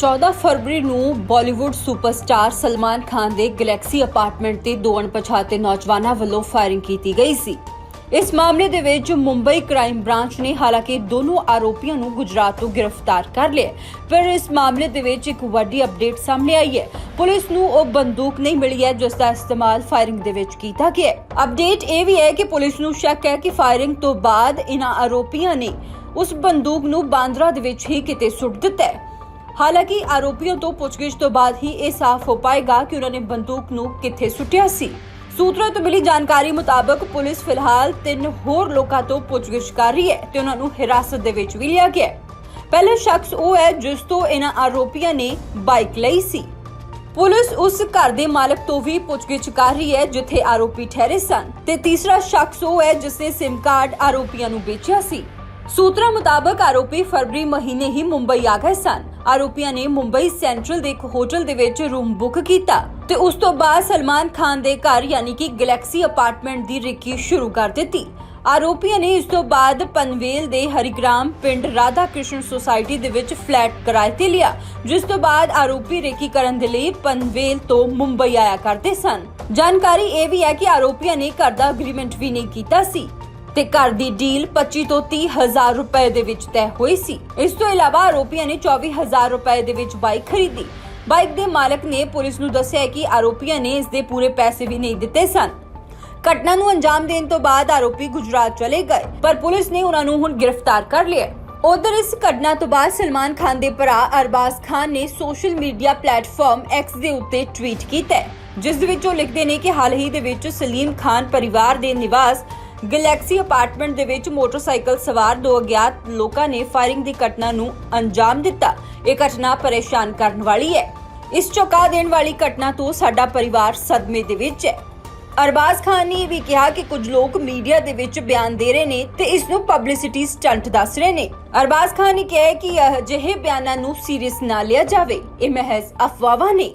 14 ਫਰਵਰੀ ਨੂੰ ਬਾਲੀਵੁੱਡ ਸੁਪਰਸਟਾਰ ਸਲਮਾਨ ਖਾਨ ਦੇ Galaxy apartment ਤੇ ਦੋ ਅਣਪਛਾਤੇ ਨੌਜਵਾਨਾਂ ਵੱਲੋਂ ਫਾਇਰਿੰਗ ਕੀਤੀ ਗਈ ਸੀ। ਇਸ ਮਾਮਲੇ ਦੇ ਵਿੱਚ ਮੁੰਬਈ ਕ੍ਰਾਈਮ ਬ੍ਰਾਂਚ ਨੇ ਹਾਲਾਂਕਿ ਦੋਨੋਂ ਆਰੋਪੀਆਂ ਨੂੰ ਗੁਜਰਾਤ ਤੋਂ ਗ੍ਰਿਫਤਾਰ ਕਰ ਲਿਆ ਪਰ ਇਸ ਮਾਮਲੇ ਦੇ ਵਿੱਚ ਇੱਕ ਵੱਡੀ ਅਪਡੇਟ ਸਾਹਮਣੇ ਆਈ ਹੈ। ਪੁਲਿਸ ਨੂੰ ਉਹ ਬੰਦੂਕ ਨਹੀਂ ਮਿਲੀ ਹੈ, ਜਿਸ ਦਾ ਇਸਤੇਮਾਲ ਫਾਇਰਿੰਗ ਦੇ ਵਿੱਚ ਕੀਤਾ ਗਿਆ ਅਪਡੇਟ ਇਹ ਵੀ ਹੈ ਕਿ ਪੁਲਿਸ ਨੂੰ ਸ਼ੱਕ ਹੈ ਕਿ ਫਾਇਰਿੰਗ ਤੋਂ ਬਾਅਦ ਇਹਨਾਂ ਆਰੋਪੀਆਂ ਨੇ ਉਸ ਬੰਦੂਕ ਨੂੰ ਬਾਂਦਰਾ ਦੇ ਵਿੱਚ ਹੀ ਕਿਤੇ ਸੁੱਟ ਦਿੱਤਾ ਹੈ। ਹਾਲਾਂਕਿ ਆਰੋਪੀਆਂ ਤੋਂ ਪੁੱਛਗਿੱਛ ਤੋਂ ਬਾਅਦ ਹੀ ਇਹ ਸਾਫ਼ ਹੋ ਪਾਏਗਾ ਕਿ ਉਹਨਾਂ ਨੇ ਬੰਦੂਕ ਨੂੰ ਕਿੱਥੇ ਸੁੱਟਿਆ ਸੀ। ਸੂਤਰਾਂ ਤੋਂ ਮਿਲੀ ਜਾਣਕਾਰੀ ਮੁਤਾਬਕ ਪੁਲਿਸ ਫਿਲਹਾਲ ਤਿੰਨ ਹੋਰ ਲੋਕਾਂ ਤੋਂ ਪੁੱਛਗਿੱਛ ਕਰ ਰਹੀ ਹੈ ਤੇ ਉਹਨਾਂ ਨੂੰ ਹਿਰਾਸਤ ਦੇ ਵਿੱਚ ਵੀ ਲਿਆ ਗਿਆ ਹੈ। ਪਹਿਲਾ ਸ਼ਖਸ ਉਹ ਹੈ ਜਿਸ ਤੋਂ ਇਹਨਾਂ ਆਰੋਪੀਆਂ ਨੇ ਬਾਈਕ ਲਈ ਸੀ। ਪੁਲਿਸ ਉਸ ਘਰ ਦੇ ਮਾਲਕ ਤੋਂ ਵੀ ਪੁੱਛਗਿੱਛ ਕਰ ਰਹੀ ਹੈ ਜਿੱਥੇ ਆਰੋਪੀ ਠਹਿਰੇ ਸਨ ਤੇ ਤੀਸਰਾ ਸ਼ਖਸ ਉਹ ਹੈ ਜਿਸ ਨੇ SIM ਕਾਰਡ ਆਰੋਪੀਆਂ ਨੂੰ ਵੇਚਿਆ ਸੀ। ਸੂਤਰਾਂ ਮੁਤਾਬਕ ਆਰੋਪੀ ਫਰਵਰੀ ਮਹੀਨੇ ਹੀ ਮੁੰਬਈ ਆ ਗਏ ਸਨ। ਆਰੋਪੀਆਂ ਨੇ ਮੁੰਬਈ ਸੈਂਟਰਲ ਦੇ ਇੱਕ ਹੋਟਲ ਦੇ ਵਿੱਚ ਰੂਮ ਬੁੱਕ ਕੀਤਾ ਤੇ ਉਸ ਤੋਂ ਬਾਅਦ ਸਲਮਾਨ ਖਾਨ ਦੇ ਘਰ ਯਾਨੀ ਕਿ ਗੈਲੈਕਸੀ ਅਪਾਰਟਮੈਂਟ ਦੀ ਰੇਕੀ ਸ਼ੁਰੂ ਕਰ ਦਿੱਤੀ। ਆਰੋਪੀਆਂ ਨੇ ਇਸ ਤੋਂ ਬਾਅਦ ਪਨਵੇਲ ਦੇ ਹਰੀਗ੍ਰਾਮ ਪਿੰਡ ਰਾਧਾ ਕ੍ਰਿਸ਼ਨ ਸੁਸਾਇਟੀ ਦੇ ਵਿੱਚ ਫਲੈਟ ਕਿਰਾਏ ਤੇ ਲਿਆ, ਜਿਸ ਤੋਂ ਬਾਅਦ ਆਰੋਪੀ ਰੇਕੀ ਕਰਨ ਦੇ ਲਈ ਪਨਵੇਲ ਤੋਂ ਮੁੰਬਈ ਆਇਆ ਕਰਦੇ ਸਨ। ਜਾਣਕਾਰੀ ਇਹ ਵੀ ਹੈ ਕਿ ਆਰੋਪੀਆਂ ਨੇ ਘਰ ਦਾ ਅਗਰੀਮੈਂਟ ਵੀ ਨਹੀਂ ਕੀਤਾ ਸੀ। ਤੇ ਘਰ ਦੀ ਡੀਲ 25 ਤੋਂ 30 ਹਜ਼ਾਰ ਰੁਪਏ ਦੇ ਵਿੱਚ ਤੈਅ ਹੋਈ ਸੀ। ਇਸ ਤੋਂ ਇਲਾਵਾ ਆਰੋਪੀਆਂ ਨੇ 24 ਹਜ਼ਾਰ ਰੁਪਏ ਦੇ ਵਿੱਚ ਬਾਈਕ ਖਰੀਦੀ। ਬਾਈਕ ਦੇ ਮਾਲਕ ਨੇ ਪੁਲਿਸ ਨੂੰ ਦੱਸਿਆ ਕਿ ਆਰੋਪੀਆਂ ਨੇ ਇਸ ਦੇ ਪੂਰੇ ਪੈਸੇ ਵੀ ਨਹੀਂ ਦਿੱਤੇ ਸਨ। ਘਟਨਾ ਨੂੰ ਅੰਜਾਮ ਦੇਣ ਤੋਂ ਬਾਅਦ ਆਰੋਪੀ ਗੁਜਰਾਤ ਚਲੇ ਗਏ, ਪਰ ਪੁਲਿਸ ਨੇ ਉਹਨਾਂ ਨੂੰ ਹੁਣ ਗ੍ਰਿਫਤਾਰ ਕਰ ਲਿਆ ਉਧਰ ਇਸ ਘਟਨਾ ਤੋਂ ਬਾਅਦ ਸਲਮਾਨ ਖਾਨ ਦੇ ਭਰਾ ਅਰਬਾਜ਼ ਖਾਨ ਨੇ ਸੋਸ਼ਲ ਮੀਡੀਆ ਪਲੇਟਫਾਰਮ X ਦੇ ਉੱਤੇ ਟਵੀਟ ਕੀਤਾ ਜਿਸ ਦੇ ਵਿੱਚ ਉਹ ਲਿਖਦੇ ਨੇ ਕਿ ਹਾਲ ਹੀ ਦੇ ਵਿੱਚ ਸਲੀਮ ਖਾਨ ਪਰਿਵਾਰ ਦੇ ਨਿਵਾਸ ਗੈਲੈਕਸੀ ਅਪਾਰਟਮੈਂਟ ਦੇ ਵਿੱਚ ਮੋਟਰਸਾਈਕਲ ਸਵਾਰ ਦੋ ਅਗਿਆਤ ਲੋਕਾਂ ਨੇ ਫਾਇਰਿੰਗ ਦੀ ਘਟਨਾ ਨੂੰ ਅੰਜਾਮ ਦਿੱਤਾ। ਇਹ ਘਟਨਾ ਪਰੇਸ਼ਾਨ ਕਰਨ ਵਾਲੀ ਹੈ। ਇਸ ਚੌਕਾ ਦੇਣ ਵਾਲੀ ਘਟਨਾ ਤੋਂ ਸਾਡਾ ਪਰਿਵਾਰ ਸਦਮੇ ਦੇ ਵਿੱਚ ਹੈ। ਅਰਬਾਜ਼ ਖਾਨ ਨੇ ਵੀ ਕਿਹਾ ਕਿ ਕੁਝ ਲੋਕ ਮੀਡੀਆ ਦੇ ਵਿੱਚ ਬਿਆਨ ਦੇ ਰਹੇ ਨੇ ਤੇ ਇਸ ਨੂੰ ਪਬਲਿਸਿਟੀ ਸਟੰਟ ਦੱਸ ਰਹੇ ਨੇ। ਅਰਬਾਜ਼ ਖਾਨ ਨੇ ਕਿਹਾ ਕਿ ਅਜਿਹੇ ਬਿਆਨਾਂ ਨੂੰ ਸੀਰੀਅਸ ਨਾ ਲਿਆ ਜਾਵੇ। ਇਹ ਮਹਿਜ਼ ਅਫਵਾਹਾਂ ਨੇ।